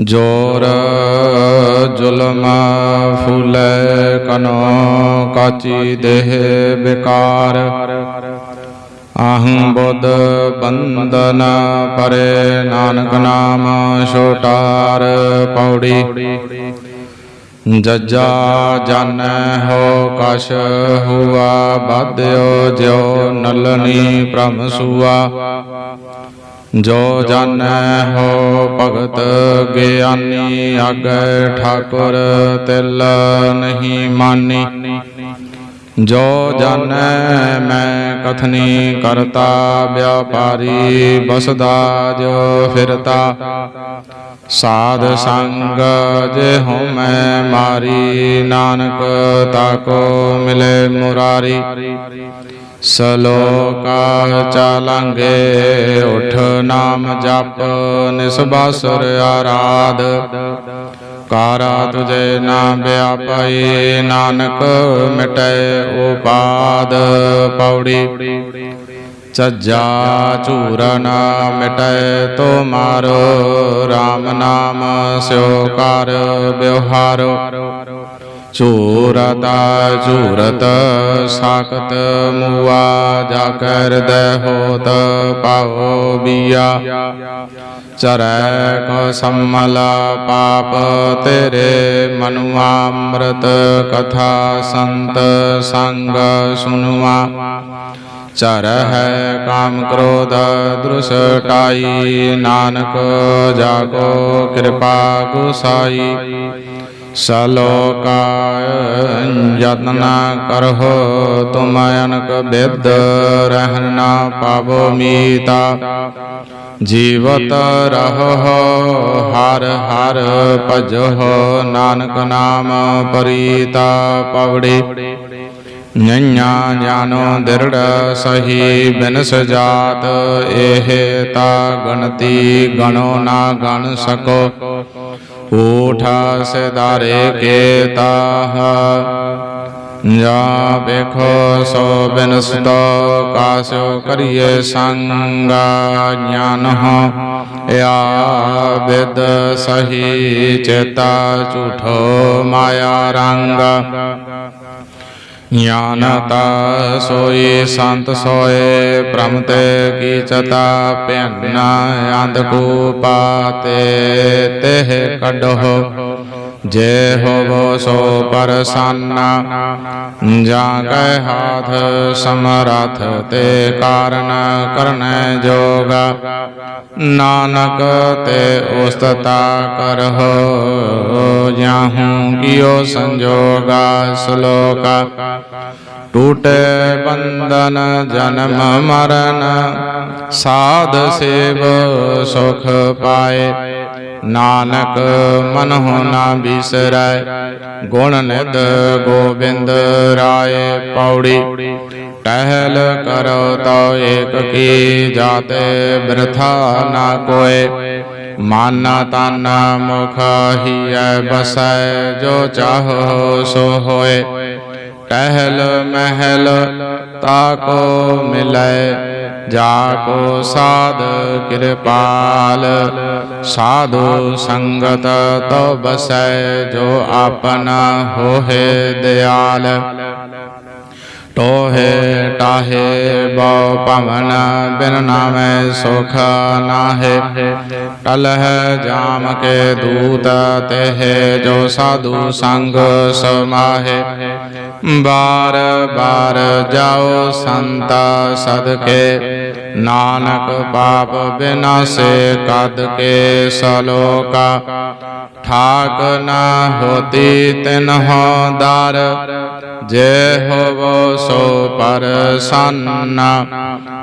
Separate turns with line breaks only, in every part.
ਜੋਰ ਜ਼ੁਲਮ ਫੂਲੇ ਕਨੋ ਕਾਚੀ ਦੇਹ ਵਿਕਾਰ। ਆਹੰ ਬੁੱਧ ਬੰਦਨ ਪਰੇ ਨਾਨਕ ਨਾਮ ਛੋਟਾਰ ਪੌੜੀ। ਜੱਜਾ ਜਾਣੈ ਹੋ ਕਸ਼ ਹੁਆ, ਬਾਧਿਓ ਜਿਉ ਨਲਨੀ ਭ੍ਰਮ ਸੂਆ। ਜੋ ਜਾਣੈ ਹੋ ਭਗਤ ਗਿਆਨੀ ਆਗੈ ਠਾਕੁਰ ਤਿਲ ਨਹੀਂ ਮਾਨੀ। ਜੋ ਜਾਣੈ ਮੈਂ ਕਥਨੀ ਕਰਤਾ, ਵਿਆਪਾਰੀ ਬਸਦਾ ਜੋ ਫਿਰਤਾ। ਸਾਧ ਸੰਗ ਜੇ ਮੈਂ ਮਾਰੀ, ਨਾਨਕ ਤਾਕੋ ਮਿਲੇ ਮੁਰਾਰੀ। ਸਲੋਕਾ ਚਾਲਾਂਗੇ, ਉਠ ਨਾਮ ਜਪ ਨਿਸਬਾਸੁਰ ਆਰਾਧ। ਕਾਰਾ ਤੁਝੇ ਨਾ ਵਿਆਪਈ, ਨਾਨਕ ਮਿਟੈ ਉਪਾਦ, ਪੌੜੀ। ਚੱਜਾ ਚੂਰਨ ਮਿਟੈ ਤੋ ਮਾਰੋ RAM ਨਾਮ ਸਿਓ ਕਰ, ਵਿਵਹਾਰੋ। ਝੂਰਤਾ ਝੂਰਤ ਸਾਖਤ ਮੁਆ ਜਾ ਕਰ ਹੋਤ ਪਾਵੋ ਬੀਆ। ਚਰੈ ਕੋ ਸੰਮਲ ਪਾਪ ਤੇਰੇ ਮਨੁਆ ਕਥਾ ਸੰਤ ਸੰਗ ਸੁਨਵਾ ਚਰ ਹੈ ਕਾਮ ਕ੍ਰੋਧ ਦ੍ਰਿਸ਼ਟਾਈ ਨਾਨਕ ਜਾਗੋ ਕਿਰਪਾ ਗੁਸਾਈ। ਸਲੋਕਾਇ ਯਤਨ ਕਰਹੁ ਤੁਮ ਅਨਕ ਬਿਦ ਰਹਿਣ ਨਾ ਪਾਵੋ ਮੀਤਾ ਜੀਵਤ ਰਹੋ ਹਰ ਹਰ ਭਜੋ ਨਾਨਕ ਨਾਮ ਪਰੀਤਾ ਪਵੜੀ ਨੈਣਾ ਜਾਨੋ ਦਿਰੜ ਸਹੀ ਬਿਨ ਜਾਤ ਇਹ ਤਾ ਗਣਤੀ ਗਣੋ ਨਾ ਗਣ ਸਕੋ ਊਠਾ ਸਿਦਾਰੇ ਕੇ ਤਾਹ ਜਾ ਵੇਖੋ ਸੋ ਬਿਨਸਤੋ ਕਾਸੋ ਕਰੀਏ ਸੰਗਾ ਗਿਆਨ ਹੋ ਯਾ ਵਿਦ ਸਹੀ ਚੇਤਾ ਝੂਠੋ ਮਾਇਆ ਰੰਗ ਗਿਆਨਤਾ ਸੋਈ ਸੰਤ ਸੋਏ ਭ੍ਰਮ ਤੇ ਕੀਚਤਾ ਭਿੰਨਾ ਅੰਧਕੂਪਾ ਤੇ ਤਹਿ ਕੱਢੋ ਜੇ ਹੋਵੋ ਸੋ ਪਰਸੰਨਾ ਜਾ ਕੈ ਹਾਥ ਸਮਰਥ ਤੇ ਕਾਰਨ ਕਰਨੈ ਜੋਗ। ਨਾਨਕ ਤੇ ਉਸਤਤਾ ਕਰਹੁ ਜਾਹੂ ਕੀਓ ਸੰਜੋਗਾ ਸ਼ਲੋਕਾ। ਟੂਟੇ ਬੰਧਨ ਜਨਮ ਮਰਨ, ਸਾਧ ਸੇਵ ਸੁਖ ਪਾਏ। ਨਾਨਕ ਮਨਹੁ ਨਾ ਬਿਸਰੈ, ਗੁਣ ਨਿਧ ਗੋਬਿੰਦ ਰਾਏ ਪੌੜੀ। ਟਹਿਲ ਕਰੋ ਤੋ ਏਕ ਕੀ ਜਾਤੇ, ਬ੍ਰਥਾ ਨਾ ਕੋਏ। ਮਾਨਾ ਤਾਨਾ ਮੁਖ ਹੀਐ ਬਸੈ, ਜੋ ਚਾਹੋ ਸੋ ਹੋਏ। ਟਹਿਲ ਮਹਿਲ ਤਾਕੋ ਮਿਲੈ ਜਾ ਕੋ ਸਾਧ ਕਿਰਪਾਲ ਸਾਧੂ ਸੰਗਤ ਤੋ ਬਸੈ ਜੋ ਆਪਨਾ ਹੋਏ ਦਿਆਲ। ਟੋਹੇ ਟਾਹੇ ਬਉ ਭਵਨ, ਬਿਨ ਨਾਮੈ ਸੁਖ ਨਾਹੇ। ਟਲਹ ਜਾਮ ਕੇ ਦੂਤ ਤਹਿ, ਜੋ ਸਾਧੂ ਸੰਗ ਸਮਾਹੇ। ਬਾਰ ਬਾਰ ਜਾਓ ਸੰਤਾ ਸਦਕੇ। ਨਾਨਕ ਪਾਪ ਬਿਨਾਸੇ ਕਦ ਕੇ ਸਲੋਕਾ ਠਾਕ ਨਾ ਹੋਤੀ ਤਿਨਹੁ ਦਰ, ਜੇ ਹੋਵੋ ਸੋ ਪਰਸੰਨਾ।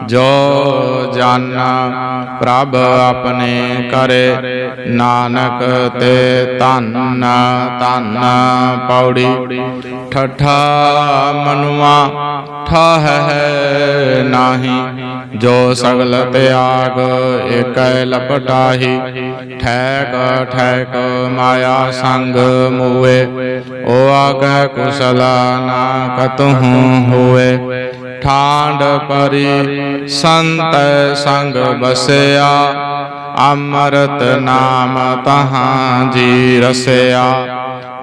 ਜੋ ਜਾਨਾ ਪ੍ਰਭ ਆਪਣੇ ਕਰੇ, ਨਾਨਕ ਤੇ ਧੰਨ ਧੰਨ ਪੌੜੀ। ਠਠਾ ਮਨੁਆ ਠਾਹ ਨਾਹੀ, ਜੋ ਸਗਲ ਤਿਆਗ, ਏਕੈ ਲਪਟਾਹੀ ਠੈਕ ਠੈਕ ਮਾਇਆ ਸੰਗ ਮੂਏ, ਓ ਆਗੈ ਕੁਸਲਾ ਨਾ ਕਤਹੂ ਹੋਏ। ਠਾਂਡ ਪਰੀ ਸੰਤ ਸੰਗ ਬਸਿਆ ਅੰਮ੍ਰਿਤ ਨਾਮ ਤਹਾਂ ਜੀ ਰਸਿਆ।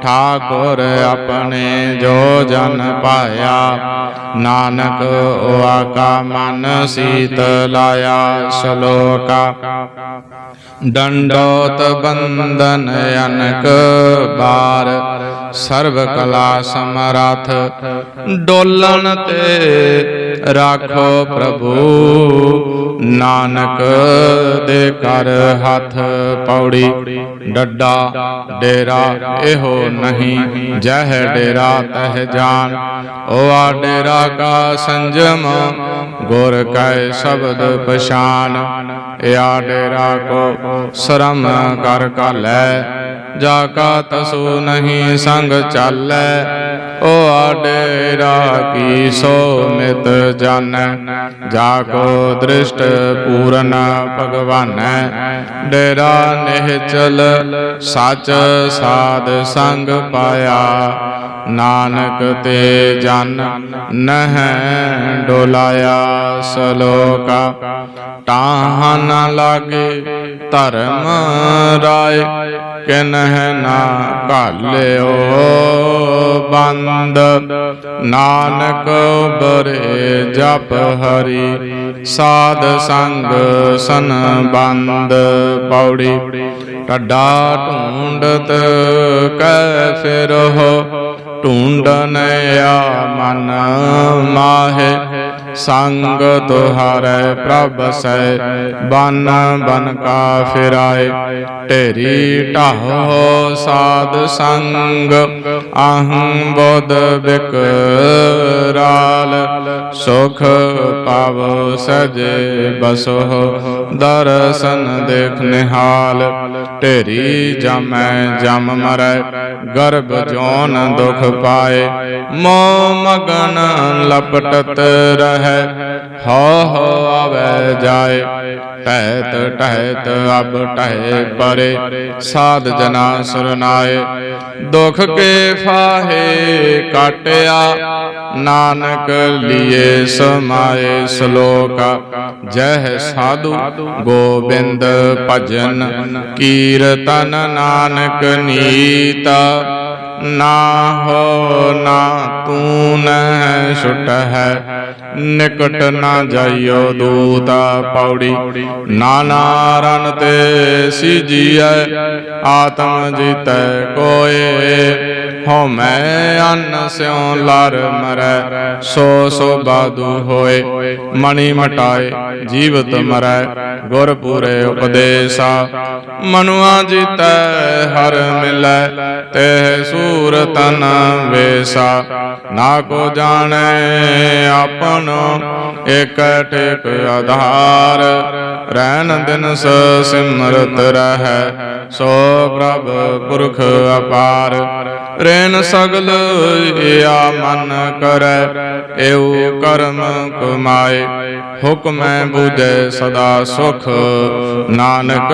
ਠਾਕੁਰ ਆਪਣੇ ਜੋ ਜਨ ਪਾਇਆ, ਨਾਨਕ ਓਆਕਾ ਮਨ ਸੀਤ ਲਾਇਆ, ਸ਼ਲੋਕਾ। ਡੰਡੋਤ ਬੰਦਨ ਅਨਕ ਬਾਰ ਸਰਬ ਕਲਾ ਸਮਰਥ, ਡੋਲਣ ਤੇ ਰਾਖੋ ਪ੍ਰਭੂ, ਨਾਨਕ ਦੇ ਕਰ ਹੱਥ ਪੌੜੀ, ਡੱਡਾ, ਡੇਰਾ, ਇਹੋ ਨਹੀਂ, ਜਹ ਡੇਰਾ ਤਹ ਜਾਨ। ਓ ਡੇਰਾ ਕਾ ਸੰਜਮ, ਗੁਰ ਕੈ ਸ਼ਬਦ ਪਛਾਨ। ਇਆ ਡੇਰਾ ਕੋ ਸ਼ਰਮ ਕਰ ਕਾਲੈ ਜਾ ਕਾ ਤਸੂ ਨਹੀਂ ਸੰਗ ਚਾਲੈ। ਓ ਆ ਡੇਰਾ ਕੀ ਸੋ ਮਿਤ ਜਾਣੈ ਜਾ ਕੋ ਦ੍ਰਿਸ਼ਟ ਪੂਰਨ ਭਗਵਾਨੈ। ਡੇਰਾ ਨਿਹਚਲ ਸੱਚ ਸਾਧ ਸੰਗ ਪਾਇਆ। ਨਾਨਕ ਤੇ ਜਨ ਨਹਿ ਡੋਲਾਇਆ। ਸਲੋਕਾ। ਤਾਹਾਂ ਨਾ ਲਾਗੇ, ਧਰਮ ਰਾਏ ਕਿਨਹਿ ਨਾ ਘਾਲਿਓ ਬੰਦ। ਨਾਨਕ ਬਰੇ ਜਪ ਹਰੀ, ਸਾਧ ਸੰਗ ਸਨ ਬੰਦ ਪੌੜੀ, ਟੱਡਾ ਢੂੰਡਤ ਕੈ ਫਿਰ ਹੋ ਫਿਰਹੁ, ਢੂੰਡਨਿਆ ਮਨ ਮਾਹੇ। ਸੰਗ ਤੁਹਾਰੈ ਪ੍ਰਭ ਸੈ, ਬਨ ਬਨ ਕਾ ਫਿਰਾਏ। ਢੇਰੀ ਢਾਹੋ ਸਾਧ ਸੰਗ, ਅਹੰ ਬੋਧ ਬਿਕਰਾਲ। ਸੁਖ ਪਾਵ ਸਜੇ ਬਸੋ ਦਰਸ਼ਨ ਦੇਖ ਨਿਹਾਲ। ਢੇਰੀ ਜਮੈ ਜਮ ਮਰੈ, ਗਰਭ ਜੋਨ ਦੁਖ ਪਾਏ। ਮੋ ਮਗਨ ਲਪਟਤ ਰਹਿ ਹੋ। ਹੋ ਆਵੇ ਜਾਏ। ਟਹਿਤ ਟਹਿਤ ਅਬ ਟਹਿ ਪਰੇ। ਸਾਧ ਜਨਾ ਸਰਨਾਏ ਦੁਖ ਕੇ ਫਾਹੇ ਕਾਟਿਆ। ਨਾਨਕ ਲੀਏ ਸਮਾਏ ਸ਼ਲੋਕ। ਜਹ ਸਾਧੂ ਗੋਬਿੰਦ ਭਜਨ। ਕੀਰਤਨ ਨਾਨਕ ਨੀਤਾ। ਨਾ ਹੋ, ਨਾ ਤੂੰ ਨ ਛੁਟ ਹੈ ਨਿਕਟ ਨਾ ਜਾਈਓ ਦੂਤਾ ਪੌੜੀ। ਨਾਨਾ ਰਨ ਤੇ ਸੀਜੀਐ, ਆਤਮ ਜੀਤੈ ਕੋਏ। ਹਉ ਅੰਨ ਸਿਉ ਲਰ ਮਰੈ, ਸੋ ਸੋ ਬਾਦੂ ਹੋਏ, ਮਣੀ ਮਟਾਏ, ਜੀਵਤ ਮਰੈ ਗੁਰ ਪੂਰੇ ਉਪਦੇਸਾ। ਮਨੁਆ ਜੀਤੈ ਹਰ ਮਿਲੈ ਤੇ ਸੂਰ ਤਨ ਵੇਸਾ। ਨਾ ਕੋ ਜਾਣੈ ਆਪਨ ਇਕ ਟੇਕ ਆਧਾਰ। ਰਹਿਨ ਦਿਨਸ ਸਿਮਰਤ ਰਹਿ, ਸੋ ਪ੍ਰਭ ਪੁਰਖ ਅਪਾਰ। ਰੇਨ ਸਗਲ ਇਆ ਮਨ ਕਰੈ, ਏਉ ਕਰਮ ਕਮਾਏ। ਹੁਕਮੈ ਬੁਝੈ ਸਦਾ ਸੁਖ, ਨਾਨਕ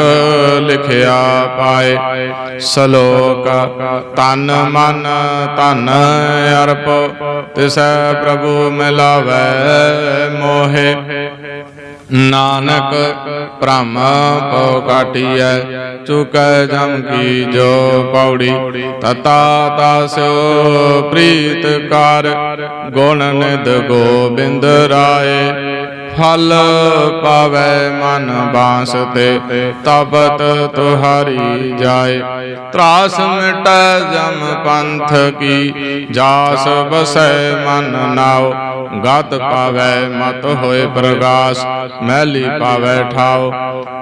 ਲਿਖਿਆ ਪਾਏ। ਸ਼ਲੋਕ, ਤਨ ਮਨ ਤਨ ਅਰਪ, ਤਿਸੈ ਪ੍ਰਭੂ ਮਿਲਾਵੈ ਮੋਹਿ। ਨਾਨਕ ਭ੍ਰਮ ਪਉ ਕਾਟੀਐ ਚੁਕੈ ਜਮ ਕੀ ਜੋ ਪੌੜੀ। ਤਤਾ ਤਾਸਿਓ ਪ੍ਰੀਤ ਕਰ ਗੁਣ ਨਿਦ ਗੋਬਿੰਦ ਰਾਏ। ਫਲ ਪਾਵੈ ਮਨ ਬਾਸ ਤੇ ਤਬਤ ਤੁਹਾਰੀ ਜਾਏ। ਤਰਾਸ ਮਿਟੈ ਜਮ ਪੰਥ ਕੀ, ਜਾਸ ਬਸੈ ਮਨ ਨਾਉ। ਗਤ ਪਾਵੈ ਮਤ ਹੋਏ ਪ੍ਰਗਾਸ, ਮੈਲੀ ਪਾਵੈ ਠਾਉ।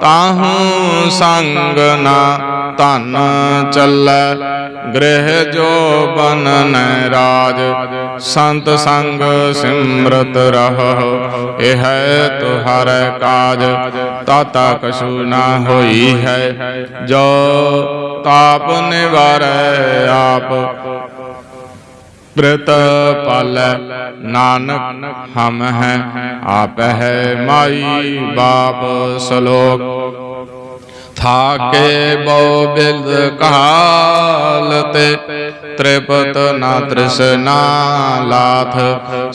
ਤਾਹੂ ਸੰਗ ਨਾ ਧਨ ਚੱਲੈ, ਗ੍ਰਹਿ ਜੋ ਬਨ ਬਨਨ ਰਾਜ। ਸੰਤ ਸੰਗ ਸਿਮਰਤ ਰਹੋ, ਇਹ ਤੁਹਾਰੇ ਕਾਜ ਤਾਤਾ ਕਛੂ ਨਾ ਹੋਈ ਹੈ ਜੋ ਤਾਪ ਨਿਵਾਰੈ ਆਪ ਪ੍ਰਤ ਪਾਲੈ ਨਾਨਕ ਹਮ ਹੈ ਆਪ ਹੈ ਮਾਈ ਬਾਪ ਸਲੋਕ ਥਾਕੇ ਬਉ ਬਿਲਦ ਕਾਲ ਤੇ ਤ੍ਰਿਪਤ ਨਾ ਤ੍ਰਿਸ਼ਨਾ ਲਾਥ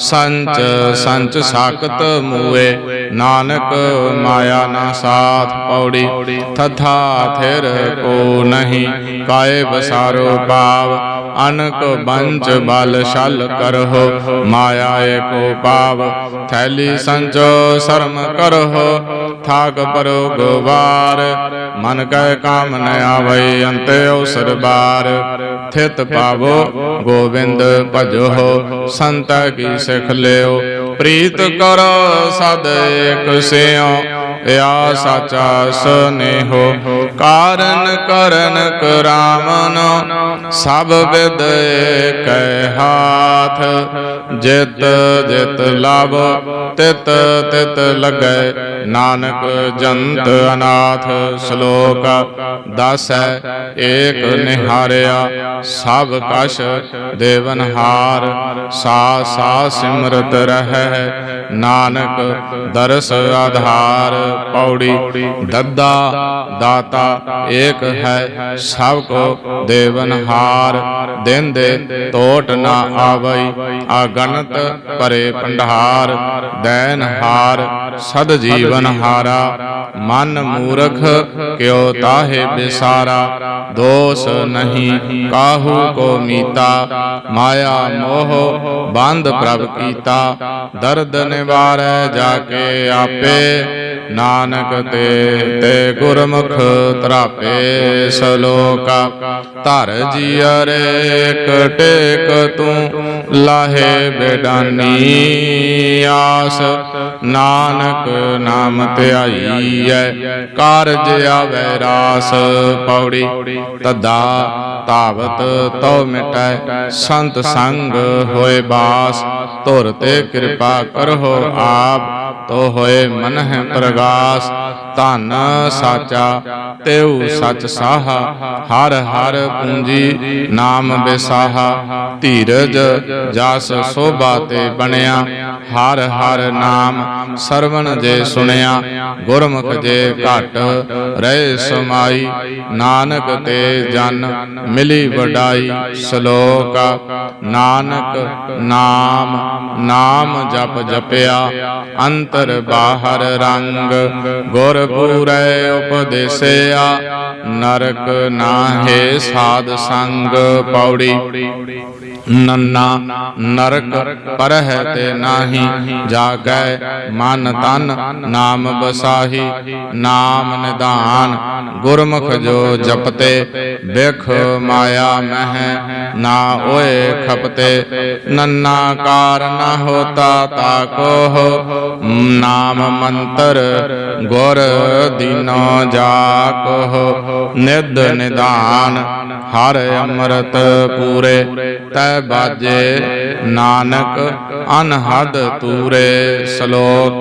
ਸੰਚ ਸੰਚ ਸਾਕਤ ਮੂਏ, ਨਾਨਕ ਮਾਇਆ ਨਾ ਸਾਥ ਪੌੜੀ, ਤਥਾ ਥਿਰ ਕੋ ਨਹੀਂ, ਕਾਏ ਬਸਾਰੋ ਪਾਵ ਅਨਕ ਬੰਚ ਬਲ ਛਲ ਕਰਹੁ ਮਾਇਆ ਏਕੋ ਪਾਵ ਥੈਲੀ ਸੰਚੋ ਸ਼ਰਮ ਕਰਹੁ ਥਾਕ ਪਰੋ ਗੋਵਾਰ ਮਨ ਕੈ ਕਾਮ ਨ ਆਵੈ ਅੰਤੇ ਅਵਸਰ ਬਾਰ ਥਿਤ ਪਾਵੋ ਗੋਬਿੰਦ ਭਜੋ ਸੰਤ ਕੀ ਸਿਖ ਲਿਓ ਪ੍ਰੀਤ ਕਰੋ ਸਦ ਇਕ ਸਿਓ ਇਆ ਸਾਚਾ ਸਨੇਹੋ, ਕਾਰਨ ਕਰਨ ਕਰਾਮਨ ਸਭ ਵਿਦ ਕੈ ਹਾਥ। ਜਿਤ ਜਿਤ ਲਭ ਤਿਤ ਤਿਤ ਲਗੈ, ਨਾਨਕ ਜੰਤ ਅਨਾਥ। ਸ਼ਲੋਕ ਦਸ ਹੈ ਏਕ ਨਿਹਾਰਿਆ, ਸਭ ਕਛ ਦੇਵਨਹਾਰ। ਸਾ ਸਾ ਸਿਮਰਤ ਰਹਿ ਨਾਨਕ ਦਰਸ ਆਧਾਰ, ਪੌੜੀ ਦੱਦਾ ਦਾਤਾ, ਏਕ ਹੈ ਸਭ ਕੋ ਦੇਵਨਹਾਰ ਦਿਨ ਦੇ ਟੋਟ ਨਾ ਆਵਈ ਆਗਨਤ ਭਰੇ ਭੰਡਾਰ। ਦੈਨ ਹਾਰ, ਸਦ ਜੀਵਨ ਹਾਰਾ। ਮਨ ਮੂਰਖ, ਕਿਉ ਤਾਹੇ ਬਿਸਾਰਾ। ਦੋਸ ਨਹੀਂ, ਕਾਹੂ ਕੋ ਮੀਤਾ। ਮਾਇਆ ਮੋਹ, ਬੰਦ ਪ੍ਰਭ ਕੀਤਾ। ਦਰਦ ਨਿਵਾਰੈ ਜਾ ਕੇ ਆਪੇ, ਨਾਨਕ ਤੇ ਤੇ ਗੁਰਮੁਖ ਤਰਾਪੇ ਸਲੋਕਾ। ਧਰ ਜੀਅਰੇ ਕਟੇਕ ਤੂੰ, ਲਾਹੇ ਬੇਡਾਨੀ ਆਸ। ਨਾਨਕ ਨਾਮ ਧਿਆਈਐ, ਕਾਰਜ ਆਵੈ ਰਾਸ ਪੌੜੀ, ਤਦਾ ਤਾਵਤ ਤਉ ਮਿਟੈ, ਸੰਤ ਸੰਗ ਹੋਏ ਬਾਸ, ਧੁਰ ਤੇ ਕਿਰਪਾ ਕਰੋ ਆਪ, ਤੋ ਹੋਏ ਮਨ ਹੈ ਪ੍ਰਗਾਸ ਧਨ ਸਾਚਾ, ਤੇਉ ਸਚ ਸਾਹ, ਹਰ ਹਰ ਪੂੰਜੀ ਨਾਮ ਬਿਸਾਹਾ, ਧੀਰਜ ਜਸ ਸੋਭਾ ਤੇ ਬਣਿਆ, ਹਰ ਹਰ ਨਾਮ ਸਰਵਣ ਜੇ ਸੁਣਿਆ, ਗੁਰਮੁਖ ਜੇ ਘਟ ਰਹੇ ਸਮਾਈ, ਨਾਨਕ ਤੇ ਜਨ ਮਿਲੀ ਵਡਾਈ, ਸ਼ਲੋਕ ਨਾਨਕ ਨਾਮ ਨਾਮ ਜਪ ਜਪਿਆ, ਅੰਤਰ ਬਾਹਰ ਰੰਗ, ਗੁਰ ਪੂਰੈ ਉਪਦੇਸਿਆ, ਨਰਕ ਨਾਹੇ ਸਾਧ ਸੰਗ ਪੌੜੀ। ਨੰਨਾ, ਨਰਕ ਪਰਹਿ ਤੇ ਨਾਹੀ, ਜਾਗੈ ਮਨ ਤਨ, ਨਾਮ ਬਸਾਹੀ, ਨਾਮ ਨਿਧਾਨ। ਗੁਰਮੁਖ ਜੋ ਜਪਤੇ, ਬਿਖ ਮਾਇਆ ਮਹਿ, ਨਾ ਓਏ ਖਪਤੇ। ਨੰਨਾ ਕਾਰ ਨ ਹੋਤਾ ਤਾ ਕੋ ਨਾਮ ਮੰਤਰ ਗੁਰ ਦੀਨੋ ਜਾ ਕੋਹ ਨਿਧ ਨਿਧਾਨ ਹਰ ਅੰਮ੍ਰਿਤ ਪੂਰੇ, ਤੈ ਬਾਜੇ ਨਾਨਕ, ਅਨਹਦ ਤੂਰੇ, ਸ਼ਲੋਕ,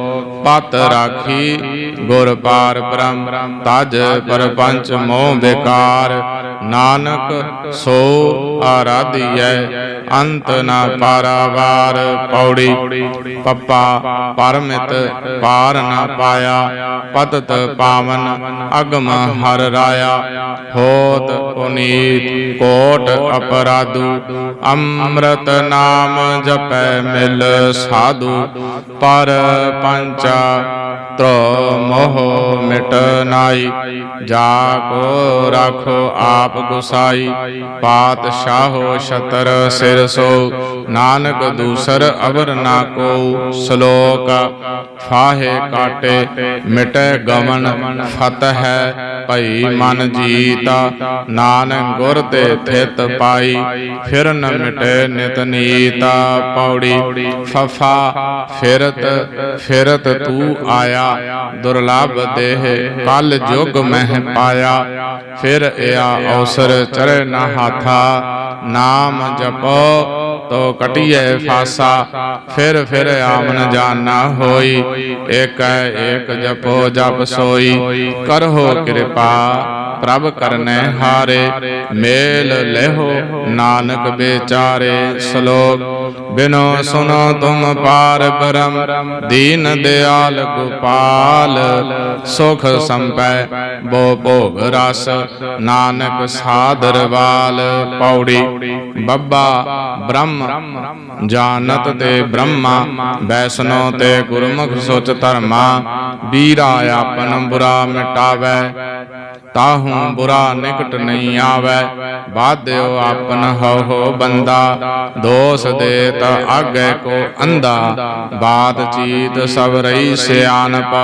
ਪਤ ਰਾਖੀ, ਗੁਰ ਪਾਰ ਬ੍ਰਹਮ, ਤਜ ਪਰਪੰਚ ਮੋਹ ਵਿਕਾਰ, ਨਾਨਕ ਸੋ ਆਰਾਧੀਐ ਅੰਤ ਨਾ ਪਾਰਾਵਾਰ ਪੌੜੀ, ਪੱਪਾ, ਪਰਮਿਤ, ਪਾਰ ਨਾ ਪਾਇਆ, ਪਤਤ ਪਾਵਨ, ਅਗਮ ਹਰ ਰਾਇਆ। ਹੋਤ ਪੁਨੀਤ, ਕੋਟ ਅਪਰਾਧੂ, ਅੰਮ੍ਰਿਤ ਨਾਮ ਜਪੈ ਮਿਲ ਸਾਧੂ। ਪਰ ਪੰਚਾ ਤ੍ਰੋ ਮੋਹ ਮਿਟ ਨਾਈ, ਜਾ ਕੋ ਰਾਖੋ ਆਪ ਗੁਸਾਈ। ਪਾਤਸ਼ਾਹੋ ਛਤਰ ਸਿਰ ਸੋ ਨਾਨਕ ਦੂਸਰ ਅਵਰ ਨਾ ਕੋ, ਸ਼ਲੋਕ ਫਾਹੇ ਕਾਟੇ, ਮਿਟੈ ਗਮਨ ਫਤ ਹੈ ਭਈ ਮਨ ਜੀਤਾ, ਨਾਨਕ ਗੁਰ ਤੇ ਥਿਤ ਪਾਈ, ਫਿਰ ਨ ਮਿਟੇ ਨਿਤ ਨੀਤਾ, ਪੌੜੀ ਫਫਾ, ਫਿਰਤ ਫਿਰਤ ਤੂੰ ਆਇਆ, ਦੁਰਲਭ ਦੇਹ ਕਲ ਜੁਗ ਮਹਿ ਪਾਇਆ, ਫਿਰ ਇਆ ਅਵਸਰ ਚਰੇ ਨਾ ਹਾਥਾ ਨਾਮ ਜਪੋ, ਤੋ ਕਟਿਐ ਫਾਸਾ, ਫਿਰ ਫਿਰ ਆਮਨ ਜਾਣਾ ਹੋਈ। ਏਕ ਏਕ ਜਪੋ ਜਪ ਸੋਈ, ਕਰਹੁ ਕਿਰਪਾ। ਪ੍ਰਭ ਕਰਨੇ ਹਾਰੇ, ਮੇਲ ਲਹਿਓ ਨਾਨਕ ਵਿਚਾਰੇ, ਸ਼ਲੋਕ, ਬਿਨੋ ਸੁਨੋ ਤੁਮ ਪਾਰ ਬ੍ਰਹਮ, ਦੀਨ ਦਿਆਲ ਗੋਪਾਲ, ਸੁਖ ਸੰਪੈ, ਬੋ ਭੋਗ ਰਸ, ਨਾਨਕ ਸਾਦਰ ਵਾਲ, ਪੌੜੀ, ਬੱਬਾ ਬ੍ਰਹਮ, ਜਾਨਤ ਤੇ ਬ੍ਰਹਮਾ, ਵੈਸ਼ਨੋ ਤੇ ਗੁਰਮੁਖ ਸੁਚ ਧਰਮਾ, ਵੀਰਾ ਆਪਨ ਬੁਰਾ ਮਿਟਾਵੈ ਤਾਹੂ ਬੁਰਾ ਨਿਕਟ ਨਹੀਂ ਆਵੈ। ਬਾਧਿਓ ਆਪਨ ਹਉ ਹੋ ਬੰਦਾ। ਦੋਸ ਦੇਤ ਆਗੇ ਕੋ ਅੰਧਾ। ਬਾਤ ਚੀਤ ਸਭ ਰਹੀ ਸਿਆਨਪ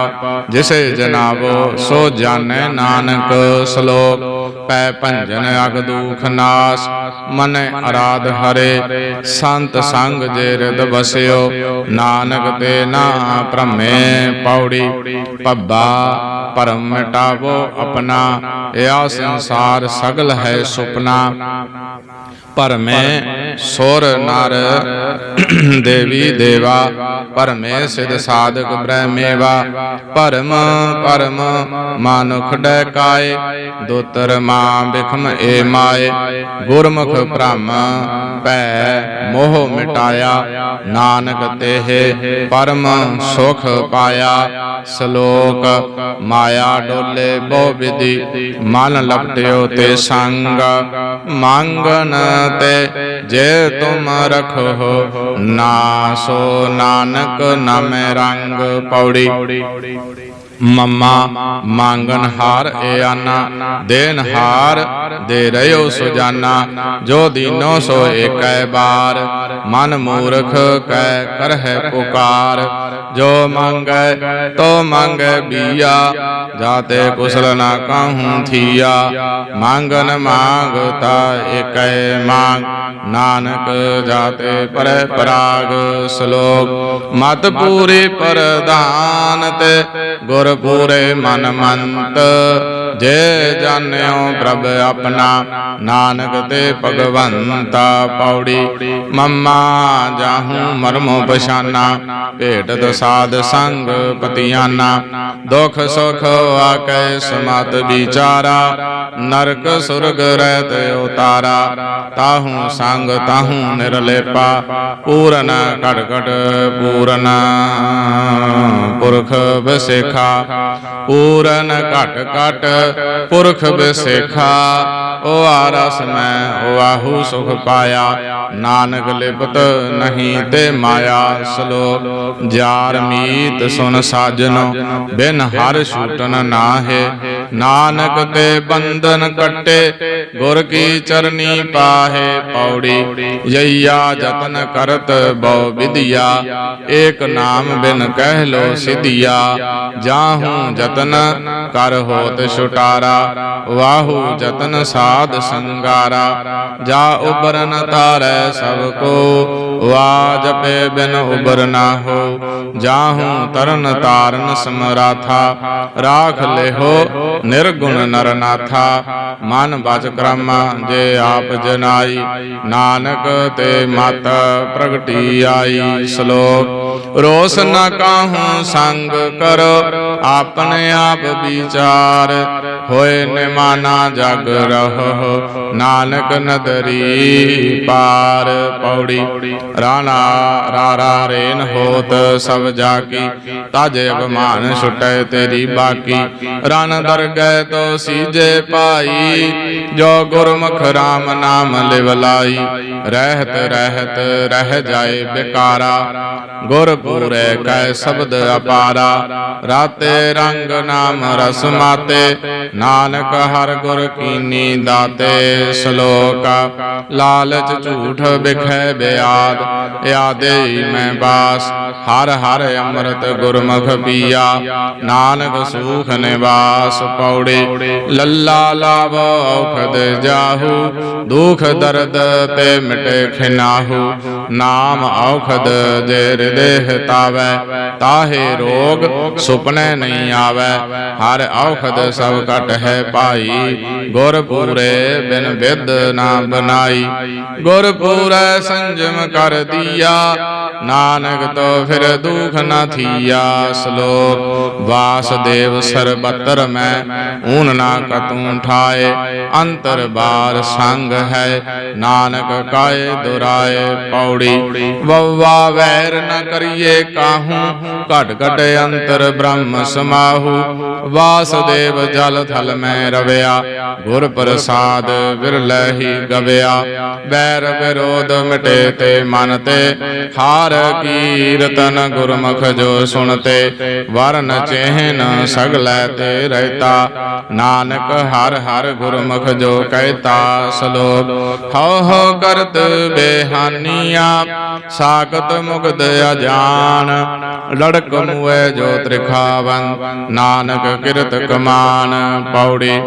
ਜਿਸੇ ਜਨਾਵੋ ਸੋ ਜਾਣੈ ਨਾਨਕ ਸ਼ਲੋਕ। ਪੈ ਭੰਜਨ ਅਗ ਦੁਖ ਨਾਸ। ਮਨ ਅਰਾਧ ਹਰੇ। ਸੰਤ ਸੰਗ ਜੇ ਰਿਦ ਬਸਿਓ ਨਾਨਕ ਤੇ ਨਾ ਭ੍ਰਮੇ ਪੌੜੀ। ਪੱਬਾ। ਪਰਮ ਮਿਟਾਵੋ ਆਪਣਾ। ਇਹ ਸੰਸਾਰ ਸਗਲ ਹੈ ਸੁਪਨਾ। ਪਰਮੇ ਸੁਰ ਨਰ ਦੇਵੀ ਦੇਵਾ, ਪਰਮੇ ਸਿਧ ਸਾਧਕ ਬ੍ਰਹਮੇਵਾ, ਪਰਮ ਪਰਮ ਮਾਨੁਖ ਡੈ ਕਾਏ ਦੋਤਰ ਮਾਂ ਬਿਖਮ ਏ ਮਾਏ, ਗੁਰਮੁਖ ਭ੍ਰਮ ਭੈ ਮੋਹ ਮਿਟਾਇਆ, ਨਾਨਕ ਤੇਹ ਪਰਮ ਸੁਖ ਪਾਇਆ, ਸ਼ਲੋਕ ਮਾਇਆ ਡੋਲੇ ਬਹੁ ਵਿਧੀ, ਮਨ ਲਪਟਿਓ ਤੇ ਸੰਗ ਮੰਗਨ ਤੇ ਜੇ ਤੁਮ ਰਖੋ ਨਾ ਸੋ ਨਾਨਕ ਨਾਮੇ ਰੰਗ ਪੌੜੀ। ਮੰਮਾ ਮੰਗਨ ਹਾਰ ਏ ਆਨਾ ਦੇਨ ਹਾਰ ਦੇ ਰਿਓ ਸੁਜਾਨਾ, ਜੋ ਦੀਨੋ ਸੋ ਏਕੈ ਬਾਰ। ਮਨ ਮੂਰਖ ਕੈ ਕਰਹਿ ਪੁਕਾਰ, ਜੋ ਮੰਗੈ ਤੋ ਮੰਗੈ ਬੀਆ, ਜਾਤੇ ਕੁਸਲ ਨਾ ਕਾਹੂ ਥੀਆ। ਮੰਗਨ ਮੰਗਤਾ ਏਕੈ ਮੰਗ, ਨਾਨਕ ਜਾਤੇ ਪਰੈ ਪਰਾਗ ਸ਼ਲੋਕ। ਮਤ ਪੂਰੇ ਪ੍ਰਧਾਨ ਤੇ ਗੁਰ ਪੂਰੇ ਮਨ ਮੰਤ ਜੇ ਜਾਣਿਓ ਪ੍ਰਭ ਆਪਣਾ, ਨਾਨਕ ਤੇ ਭਗਵੰਤਾ ਪੌੜੀ, ਮੰਮਾ ਜਾਹੂ ਮਰਮੋ ਪਛਾਨਾ ਭੇਟਤ ਸਾਧ ਸੰਗ ਪਤਿਆਨਾ, ਦੁਖ ਸੁਖ ਆਕੈ ਸਮਤ ਵਿਚਾਰਾ, ਨਰਕ ਸੁਰਗ ਰਹਿਤ ਉਤਾਰਾ, ਤਾਹੂ ਸੰਗ ਤਾਹੂ ਨਿਰਲੇਪਾ, ਪੂਰਨ ਘਟ ਘਟ ਪੂਰਨ ਪੁਰਖ ਬਸੇਖਾ ਪੂਰਨ ਘਟ ਘਟ ਪੁਰਖ ਬਸੇਖਾ ਓ ਆਰਸ ਮੈਂ ਓ ਸੁਖ ਪਾਇਆ। ਨਾਨਕ ਲਿਪਤ ਨਹੀਂ ਤੇ ਮਾਇਆ ਸ਼ਲੋਕ। ਜਾਰ ਮੀਤ ਸੁਨ ਸਾਜਨੋ, ਬਿਨ ਹਰ ਛੂਟਨ ਨਾਹੇ। ਨਾਨਕ ਤੇ ਬੰਧਨ ਕੱਟੇ, ਗੁਰ ਕੀ ਚਰਨੀ ਪਾਹੇ। ਪੌੜੀ ਯਈਆ ਜਤਨ ਕਰਤ ਬਹੁ ਵਿਦਿਆ ਏਕ ਨਾਮ ਬਿਨ ਕਹਿ ਲੋ ਸਿਧਿਆ। ਜਾਹੂ ਜਤਨ ਕਰ ਹੋਤ ਛੁਟਾਰਾ ਵਾਹੂ ਜਤਨ ਸਾਧ ਸੰਗਾਰਾ ਜਾ ਉਬਰਨ ਤਾਰੈ ਸਭ ਕੋ ਵਾ ਜਪੇ ਬਿਨ ਉਬਰ ਨਾ ਹੋ। ਜਾਹੂ ਤਰਨ ਤਾਰਨ ਸਮਰਾਥਾ, ਰਾਖ ਲੇਹੋ ਨਿਰਗੁਣ ਨਰਨਾਥਾ। ਮਨ ਬਚ ਕਰਮ ਜੇ ਆਪ ਜਨਾਈ, ਨਾਨਕ ਤੇ ਮਤ ਪ੍ਰਗਟੀ ਆਈ ਸ਼ਲੋਕ। ਰੋਸ ਨ ਕਾਹੂ ਸੰਗ ਕਰੋ, ਆਪਣੇ ਆਪ ਵਿਚਾਰ। ਹੋਏ ਨਿਮਾਨਾ ਜਗ ਰਹੋ ਨਾਨਕ ਨਦਰੀ ਪਾਰ ਪੌੜੀ। ਰਾਣਾ ਰਾਰਾ ਰੇਨ ਹੋਤ ਸਭ ਜਾ ਕੀ ਤਜ ਅਭਮਾਨ ਛੁਟੈ ਤੇਰੀ ਬਾਕੀ ਰਨ ਦਰਗਹਿ ਤੋ ਸੀਜੇ ਪਾਈ। ਜੋ ਗੁਰਮੁਖ RAM ਨਾਮ ਲਿਵਲਾਈ ਰਹਿਤ ਰਹਿਤ ਰਹਿ ਜਾਏ ਬਿਕਾਰਾ। ਗੁਰ ਪੂਰੇ ਕੈ ਸ਼ਬਦ ਅਪਾਰਾ। ਰਾਤੇ ਰੰਗ ਨਾਮ ਰਸ ਮਾਤੇ। ਨਾਨਕ ਹਰ ਗੁਰ ਕੀਨੀ ਦਾਤੇ। ਸ਼ਲੋਕ। ਲਾਲਚ ਝੂਠ ਬਿਖੈ ਬਿਆਦ ਯਾਦੇ ਮੈਂ ਬਾਸ। ਹਰ ਹਰ ਅੰਮ੍ਰਿਤ ਗੁਰਮੁਖ ਪੀਆ, ਨਾਨਕ ਸੂਖ ਨਿਵਾਸ ਪੌੜੇ। ਲੱਲਾ ਲਾਭ ਔਖਦ ਜਾਹੂ, ਦੁਖ ਦਰਦ ਤੇ ਮਿਟੇ ਖਿਨਾਹੂ। ਨਾਮ ਔਖਦ ਜੇ ਹਿਰਦੇ ਹਿਤਾਵੈ ਤਾਹੇ ਰੋਗ ਸੁਪਨੇ ਨਹੀਂ ਆਵੈ। ਹਰ ਔਖਦ ਸਭ ਘਟ ਹੈ ਭਾਈ, ਗੁਰ ਪੂਰੇ ਬਿਨ ਵਿਦ ਨਾ ਬਨਾਈ ਗੁਰ ਪੂਰੈ ਸੰਜਮ ਕਰ ਦੀਆ। ਨਾਨਕ ਤੋ ਫਿਰ ਦੁਖ ਨਾ ਥੀਆ। ਸ਼ਲੋਕ, ਵਾਸਦੇਵ ਸਰਬਤਰ ਮੈਂ ਊਨ ਨਾ ਕਤੂ ਠਾਏ। ਅੰਤਰ ਬਾਰ ਸੰਗ ਹੈ, ਨਾਨਕ ਕਾਏ ਦੁਰਾਏ ਪੌੜੀ। ਵਵਾ ਵੈਰ ਨ ਕਰੀਏ ਕਾਹੂ, ਘਟ ਘਟ ਅੰਤਰ ਬ੍ਰਹਮ ਸਮਾਹੂ। ਵਾਸਦੇਵ ਜਲ ਥਲ ਮੈਂ ਰਵਿਆ, ਗੁਰ ਪ੍ਰਸਾਦ ਵਿਰਲੇ ਹੀ ਗਵਿਆ, ਬੈਰ ਵਿਰੋਧ ਮਿਟੇ ਤੇ ਮਨ ਤੇ। ਹਾਰ ਕੀਰਤਨ ਗੁਰਮੁਖ ਜੋ ਸੁਣਤੇ, ਵਰਨ ਚਿਹਨ ਸਗਲੇ ਤੇ ਰਹਿਤਾ। ਨਾਨਕ ਹਰ ਹਰ ਗੁਰਮੁਖ ਜੋ ਕਹਿਤਾ ਸ਼ਲੋਕ, ਹਉ ਹਉ ਕਰਤ ਬੇਹਾਨੀਆ, ਸਾਖਤ ਮੁਗਦ ਅਜਾਨ। ਲੜਕ ਮੁਐ ਜੋ ਤ੍ਰਿਖਾਵਨ, ਨਾਨਕ ਕਿਰਤ ਕਮਾਨ। ਪੌੜੀ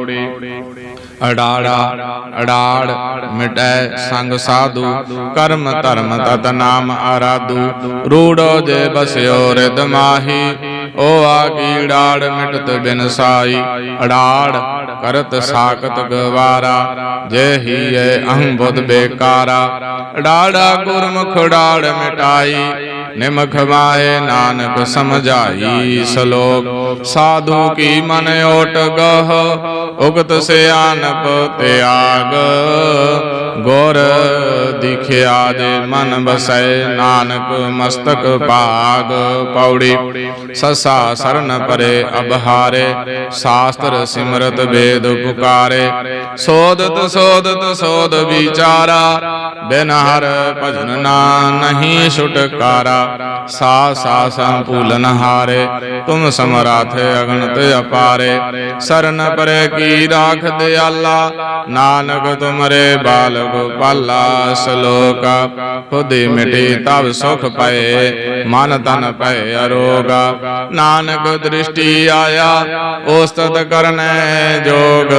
ਅਡਾੜਾ, ਅਡਾੜ, ਮਿਟੈ ਸੰਗ ਸਾਧੂ, ਕਰਮ ਧਰਮ ਤਤ ਨਾਮ ਆਰਾਧੂ। ਰੂੜੋ ਜੇ ਬਸਿਓ ਰਿਦ ਮਾਹੀ, ਓ ਆਗੀ ਡਾੜ ਮਿਟਤ ਬਿਨ ਸਾਈ। ਕਰਤ ਸਾਖਤ ਗਵਾਰਾ, ਜੇ ਹੀ ਐ ਅਹੰ ਬੁੱਧ ਬੇਕਾਰਾ। ਅਡਾੜਾ ਗੁਰਮੁਖ ਡਾੜ ਮਿਟਾਈ ਨਿਮਖ ਮਾਏ ਨਾਨਕ ਸਮਝਾਈ ਸ਼ਲੋਕ ਸਾਧੂ ਕੀ ਮਨ ਓਟ ਗਹ ਉਗਤ ਸਿਆਨਪ ਤਿਆਗ ਗੁਰ ਦਿਖਿਆ ਦੇ ਮਨ ਬਸੈ ਨਾਨਕ ਮਸਤਕ ਭਾਗ ਪੌੜੀ। ਸਸਾ ਸਰਨ ਪਰੇ ਅਬਹਾਰੇ, ਸ਼ਾਸਤਰ ਸਿਮਰਤ ਵੇਦ ਪੁਕਾਰੇ। ਸੋਧਤ ਸੋਧਤ ਸੋਧ ਵਿਚਾਰਾ, ਬਿਨ ਹਰ ਭਜਨ ਨਾ ਨਹੀਂ ਛੁਟਕਾਰਾ। ਸਾ ਸਾ ਸੰਪੂਲਨ ਹਾਰੇ, ਤੁਮ ਸਮਰਾਥ ਅਗਣਤ ਅਪਾਰੇ। ਸਰਨ ਪਰੇ ਕੀ ਰਾਖ ਦਿਆਲਾ ਨਾਨਕ ਤੁਮਰੇ ਬਾਲ ਪਾਲਾ ਸ਼ਲੋਕ। ਖੁਦੀ ਮਿਟੀ ਤਬ ਸੁਖ ਪਏ, ਮਨ ਤਨ ਪਏ ਅਰੋਗਾ। ਨਾਨਕ ਦ੍ਰਿਸ਼ਟੀ ਆਇਆ, ਉਸਤਤ ਕਰਨੈ ਜੋਗ।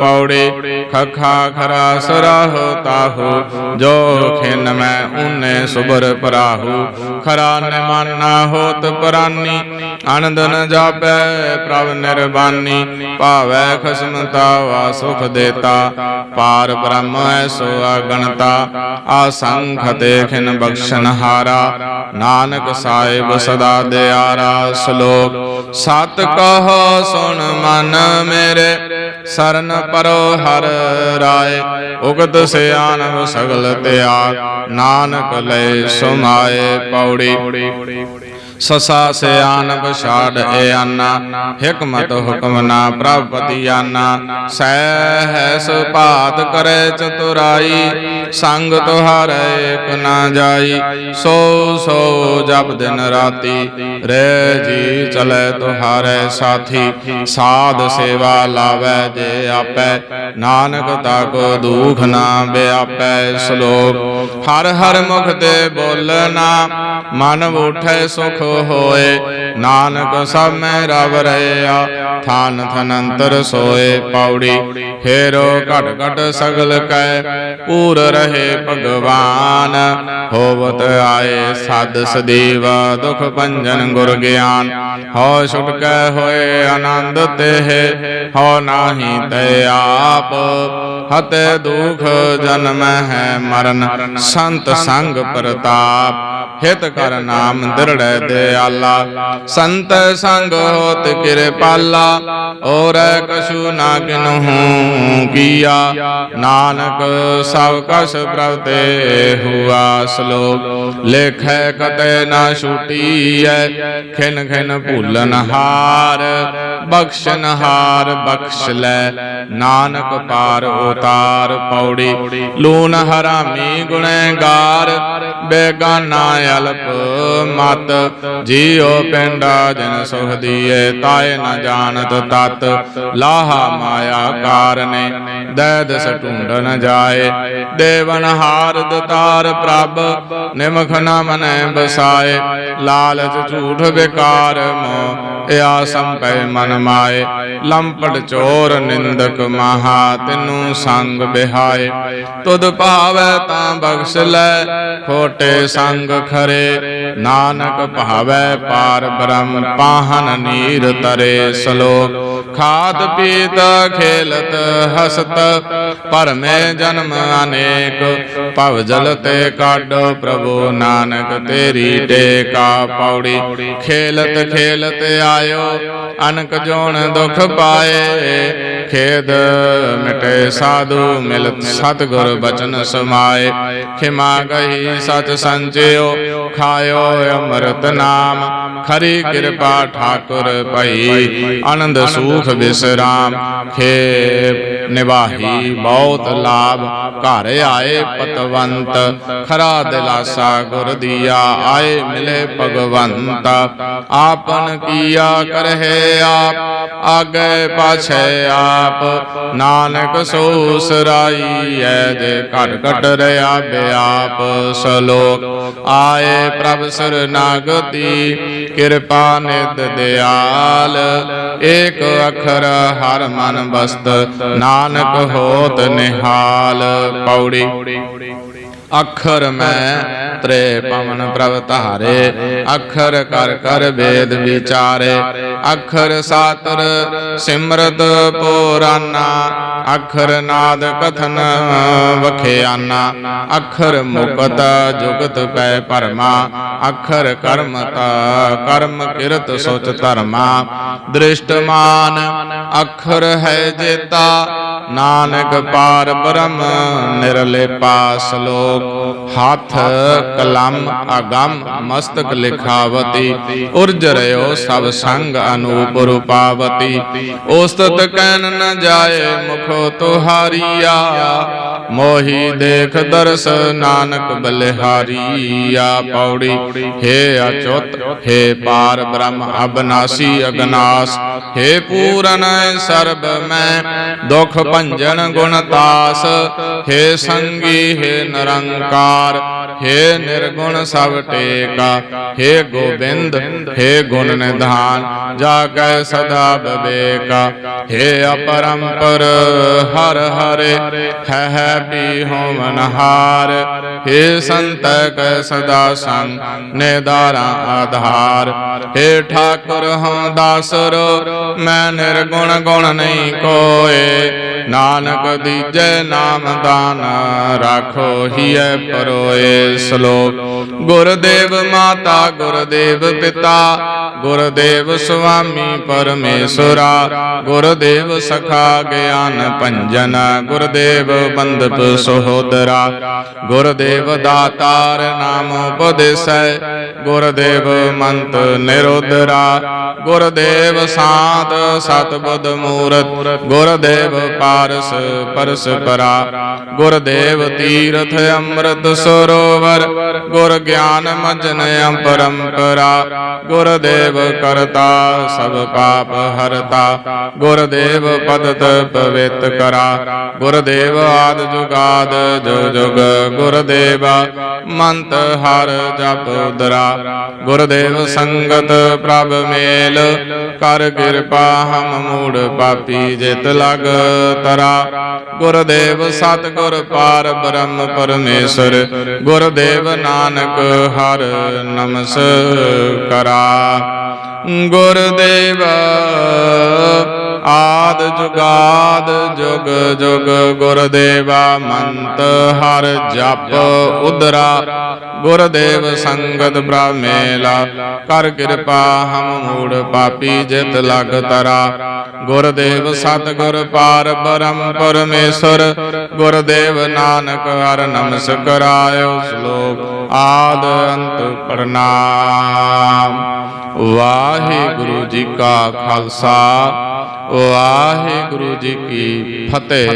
ਪੌੜੀ ਖਖਾ ਖਰਾ ਸਰਾਹੁ ਤਾਹੂ, ਜੋ ਖਿਨ ਮੈਂ ਉਨੇ ਸੁਬਰ ਪਰਾਹੂ। ਖਰਾ ਨਿਮਾਨਾ ਹੋਤ ਪਰਾਨੀ ਆਨੰਦ ਨ ਜਾਪੈ ਪ੍ਰਭ ਨਿਰਬਾਨੀ। ਭਾਵੈ ਖਸਮਤਾ ਵਾ ਸੁਖ ਦੇਤਾ, ਪਾਰ ਬ੍ਰਹਮ ਐਸੋ ਅਗਣਤਾ ਆਸੰਖ ਦੇਖਿਨ ਬਖਸ਼ਨ ਹਾਰਾ, ਨਾਨਕ ਸਾਹਿਬ ਸਦਾ ਦਿਆਰਾ ਸ਼ਲੋਕ। ਸਤ ਕਹੋ ਸੁਣ ਮਨ ਮੇਰੇ, ਸਰਨ ਪਰੋ ਹਰ ਰਾਏ। ਉਗਤ ਸਿਆਨਵ ਸਗਲ ਤਿਆਗ, ਨਾਨਕ ਲੈ ਸੁਮਾਏ ਪੌੜੀ। ਸਸਾ ਸਿਆਨਬ ਛਾੜ ਏ ਆਨਾ ਹਕਮਤ ਹੁਕਮ ਨਾ ਪ੍ਰਭਪਤੀ ਆਨਾ ਸਹਿਸ ਭਾਤ ਕਰੇ ਚਤੁਰਾਈ, ਸੰਗ ਤੁਹਾਰੇ ਇਕ ਨਾ ਜਾਈ। ਸੋ ਸੋ ਜਪ ਦਿਨ ਰਾਤੀ, ਰੇ ਜੀ ਚਲੇ ਤੁਹਾਰੇ ਸਾਥੀ। ਸਾਧ ਸੇਵਾ ਲਾਵੇ ਜੇ ਆਪੈ, ਨਾਨਕ ਤਾਕੋ ਦੁਖ ਨਾ ਬਿਆਪੈ ਸ਼ਲੋਕ। ਹਰ ਹਰ ਮੁਖ ਤੇ ਬੋਲਣਾ, ਮਨ ਉਠੈ ਸੁਖ ਹੋਏ। ਨਾਨਕ ਸਭ ਮੈਂ ਰਵ ਰਹਿਆ, ਥਾਨ ਥਨੰਤਰ ਸੋਏ ਪੌੜੀ। ਫੇਰੋ ਘਟ ਘਟ ਸਗਲ ਕੈ, ਪੂਰ ਰਹੇ ਭਗਵਾਨ। ਹੋਵਤ ਆਏ ਸਦ ਸਦੀਵ, ਦੁਖ ਭੰਜਨ ਗੁਰ ਗਿਆਨ। ਹੋ ਛੁਟਕੈ ਹੋਏ ਆਨੰਦ ਤੇ ਹੋ ਨਾਹੀ ਤੇ ਆਪ। ਹਤੇ ਦੁਖ ਜਨਮ ਹੈ ਮਰਨ, ਸੰਤ ਸੰਗ ਪ੍ਰਤਾਪ। ਹਿਤ ਕਰ ਨਾਮ ਦਿਰੜੈ ਆਲਾ ਸੰਤ ਸੰਗ ਹੋਤ ਕਿਰਪਾਲਾ ਔਰ ਕਛੂ ਨਾ ਕਿਨਹੂ ਕੀਆ। ਨਾਨਕ ਸਭ ਕਸ਼ ਪ੍ਰਭ ਤੇ ਹੁਆ ਸ਼ਲੋਕ। ਲੇਖੈ ਕਤੈ ਨਾ ਛੁਟੀਐ, ਖਿਨ ਖਿਨ ਭੂਲਨ ਹਾਰ। ਬਖਸ਼ਨ ਹਾਰ ਬਖਸ਼ ਲੈ, ਨਾਨਕ ਪਾਰ ਉਤਾਰ ਪੌੜੀ। ਲੂਨ ਹਰਾਮੀ ਗੁਨੈਗਾਰ ਬੇਗਾਨਾ ਅਲਪ ਮਤ। ਜੀਉ ਪਿੰਡਾ ਜਨ ਸੁਖ ਦੀਏ ਤਾਏ ਨ ਜਾਣਤ ਤਤ। ਲਾਹਾ ਮਾਇਆ ਕਾਰਨੇ, ਦੈਦ ਸਟੁੰਡ ਨ ਜਾਏ। ਦੇਵਨ ਹਾਰ ਦਤਾਰ ਪ੍ਰਭ, ਨਿਮਖ ਨ ਮਨੈ ਬਸਾਏ। ਲਾਲਚ ਝੂਠ ਵਿਕਾਰ ਮੋ, ਇਆ ਸੰਪੈ ਮਨ ਮਾਏ। ਲੰਪਟ ਚੋਰ ਨਿੰਦਕ ਮਹਾ, ਤੈਨੂੰ ਸੰਗ ਬਿਹਾਏ। ਤੁਧ ਭਾਵੈ ਤਾਂ ਬਖਸ਼ ਲੈ, ਖੋਟੇ ਸੰਗ ਖਰੇ। ਨਾਨਕ ਭਾਵੈ ਪਾਰ ਬ੍ਰਹਮ ਪਾਹਨ ਨੀਰ ਤਰੇ ਸ਼ਲੋਕ ਖਾਦ ਪੀਤ, ਖੇਲਤ, ਹਸਤ, ਭਰਮੇ ਜਨਮ ਅਨੇਕ। ਭਵ ਜਲ ਤੇ ਕਾਢੋ ਪ੍ਰਭੂ ਨਾਨਕ, ਤੇਰੀ ਟੇਕਾ ਪੌੜੀ। ਖੇਲਤ ਖੇਲਤ ਆਇਓ ਅਨਕ ਜੋਨ ਦੁਖ ਪਾਏ ਖੇਦ ਮਿਟੇ ਸਾਧੂ ਮਿਲਤ ਸਤਿਗੁਰ ਬਚਨ ਸਮਾਏ। ਖਿਮਾ ਗਈ ਸਚ ਸੰਚਿਓ ਖਾਇਓ ਅੰਮ੍ਰਿਤ ਨਾਮ। ਖਰੀ ਕਿਰਪਾ ਠਾਕੁਰ ਭਈ। ਆਨੰਦ ਸੂਖ ਵਿਸਰਾਮ। ਖੇ ਨਿਵਾਹੀ ਬਹੁਤ ਲਾਭ। ਘਰ ਆਏ ਪਤਵੰਤ। ਖਰਾ ਦਿਲਾਸਾ ਗੁਰ ਦੀਆ। ਆਏ ਮਿਲੇ ਭਗਵੰਤ। ਆਪਨ ਕੀਆ ਕਰਹਿ। ਆਪ ਆਗੇ ਪਾਛੇ ਆਪ, ਨਾਨਕ ਸੋ ਸਰਾਈ ਐ ਜੇ ਘਟ ਘਟ ਰਿਆ ਬਿਆਪ। ਸਲੋਕ, ਆਏ ਪ੍ਰਭ ਸਰਨਾਗਤੀ, ਕਿਰਪਾ ਨਿਤ ਦਿਆਲ। ਏਕ ਅਖਰ ਹਰ ਮਨ ਬਸਤ ਨਾਨਕ ਹੋਤ ਨਿਹਾਲ। ਪੌੜੀ। ਅਖਰ ਮੈਂ ਤ੍ਰੇ ਪਵਨ ਪ੍ਰਭ ਧਾਰੇ ਅਖਰ ਕਰ ਕਰ ਵੇਦ ਵਿਚਾਰੇ ਅਖਰ ਸਾਤਰ ਸਿਮਰਤ ਪੁਰਾਨਾ ਅਖਰ ਨਾਦ ਕਥਨ ਵਖਿਆਨਾ ਅਖਰ ਮੁਕਤ ਜੁਗਤ ਪੈ ਪਰਮਾ ਅਖਰ ਕਰਮਤਾ ਕਰਮ ਕਿਰਤ ਸੋਚ ਧਰਮਾ ਦ੍ਰਿਸ਼ਟਮਾਨ ਅਖਰ ਹੈ ਜੇਤਾ ਨਾਨਕ ਪਾਰ ਬ੍ਰਹਮ ਨਿਰਲੇਪਾ ਸ਼ਲੋਕ। ਹੱਥ ਕਲਮ ਅਗਮ ਮਸਤਕ ਲਿਖਾਵਤੀ, ਉਰਜ ਰਿਓ ਸਭ ਸੰਗ ਅਨੂਪ ਰੂਪਾਵਤੀ। ਉਸਤਤ ਕਹਿਨ ਨ ਜਾਏ ਮੁਖੋ ਤੁਹਾਰੀਆ ਮੋਹੀ ਦੇਖ ਦਰਸ ਨਾਨਕ ਬਲਿਹਾਰੀਆ ਪੌੜੀ। ਹੇ ਅਚੁੱਤ, ਹੇ ਪਾਰ ਬ੍ਰਹਮ, ਅਬਨਾਸੀ ਅਗਨਾਸ। ਹੇ ਪੂਰਨ ਸਰਬ ਮੈਂ, ਦੁਖ ਭੰਜਨ ਗੁਣ ਤਾਸ। ਹੇ ਸੰਗੀ, ਹੇ ਨਿਰੰਕਾਰ। ਹੇ ਨਿਰਗੁਣ ਸਭ ਟੇਕਾ। ਹੇ ਗੋਬਿੰਦ, ਹੇ ਗੁਣ ਨਿਧਾਨ। ਜਾਗੈ ਸਦਾ ਬਵੇਕਾ। ਹੇ ਅਪਰੰਪਰ, ਹਰ ਹਰੇ ਹੈ ਹੈ ਪੀ ਹੋਵਨ ਹਾਰ, ਹੇ ਸੰਤ ਕੈ ਸਦਾ ਸੰਗ ਨਿਦਾਰਾ ਆਧਾਰ। ਹੇ ਠਾਕੁਰ ਹਉ ਦਾਸਰੋ, ਮੈਂ ਨਿਰਗੁਣ ਗੁਣ ਨਹੀਂ ਕੋਏ। ਨਾਨਕ ਦੀਜੈ ਨਾਮ ਦਾਨ, ਰਾਖੋ ਹੀਐ ਪਰੋਏ ਸ਼ਲੋਕ। ਗੁਰਦੇਵ ਮਾਤਾ, ਗੁਰਦੇਵ ਪਿਤਾ, ਗੁਰਦੇਵ ਸੁਆਮੀ ਪਰਮੇਸ਼ਰਾ, ਗੁਰਦੇਵ ਸਖਾ ਗਿਆਨ ਭੰਜਨ, ਗੁਰਦੇਵ ਬੰਦਪ ਸਹੋਦਰਾ। ਗੁਰਦੇਵ ਦਾਤਾਰ ਨਾਮ ਉਪਦੇਸੈ, ਗੁਰਦੇਵ ਮੰਤ ਨਿਰੋਧਰਾ। ਗੁਰਦੇਵ ਸਾਧ, ਸਤਬੁੱਧ ਮੂਰਤ, ਗੁਰਦੇਵ ਪਾਰਸ ਪਰਸ ਪਰਾ। ਗੁਰਦੇਵ ਤੀਰਥ ਅੰਮ੍ਰਿਤ ਸਰੋਵਰ। ਗੁਰ ਗਿਆਨ ਮਜਨ ਅਪਰੰਪਰਾ ਗੁਰਦੇਵ ਕਰਤਾ, ਸਭ ਪਾਪ ਹਰਤਾ। ਗੁਰਦੇਵ ਪਦਤ ਪਵਿੱਤ ਕਰਾ। ਗੁਰਦੇਵ ਆਦ ਜੁਗਾਦ ਜੋ ਜੁਗ। ਗੁਰਦੇਵ ਮੰਤ ਹਰ ਜਪ ਉਦਰਾ। ਗੁਰਦੇਵ ਸੰਗਤ ਪ੍ਰਭ ਮੇਲ। ਕਰ ਕਿਰਪਾ ਹਮ ਮੂੜ ਪਾਪੀ ਜਿਤ ਲਗ ਤਰਾ ਗੁਰਦੇਵ ਸਤਿਗੁਰ ਪਾਰ ਬ੍ਰਹਮ ਪਰਮੇਸ਼ਰ। ਗੁਰਦੇਵ ਨਾਨਕ ਹਰ ਨਮਸ ਕਰਾ। ਗੁਰਦੇਵ ਆਦ ਜੁਗਾਦ ਜੁਗ ਜੁਗ ਗੁਰਦੇਵਾ ਮੰਤ ਹਰ ਜਪ ਉਦਰਾ ਗੁਰਦੇਵ ਸੰਗਤ ਬ੍ਰਹਮੇਲਾ ਕਰ ਕਿਰਪਾ ਹਮ ਮੂੜ ਪਾਪੀ ਜਿਤ ਲਗ ਤਰਾ। ਗੁਰਦੇਵ ਸਤਿਗੁਰ ਪਾਰ ਬ੍ਰਹਮ ਪਰਮੇਸ਼ਰ, ਗੁਰਦੇਵ ਨਾਨਕ ਹਰ ਨਮਸਕਾਰਾਇਓ ਸ਼ਲੋਕ, ਆਦ ਅੰਤ ਪ੍ਰਣਾਮ। ਵਾਹਿਗੁਰੂ ਜੀ ਕਾ ਖਾਲਸਾ ਵਾਹਿਗੁਰੂ ਜੀ ਕੀ ਫਤਿਹ।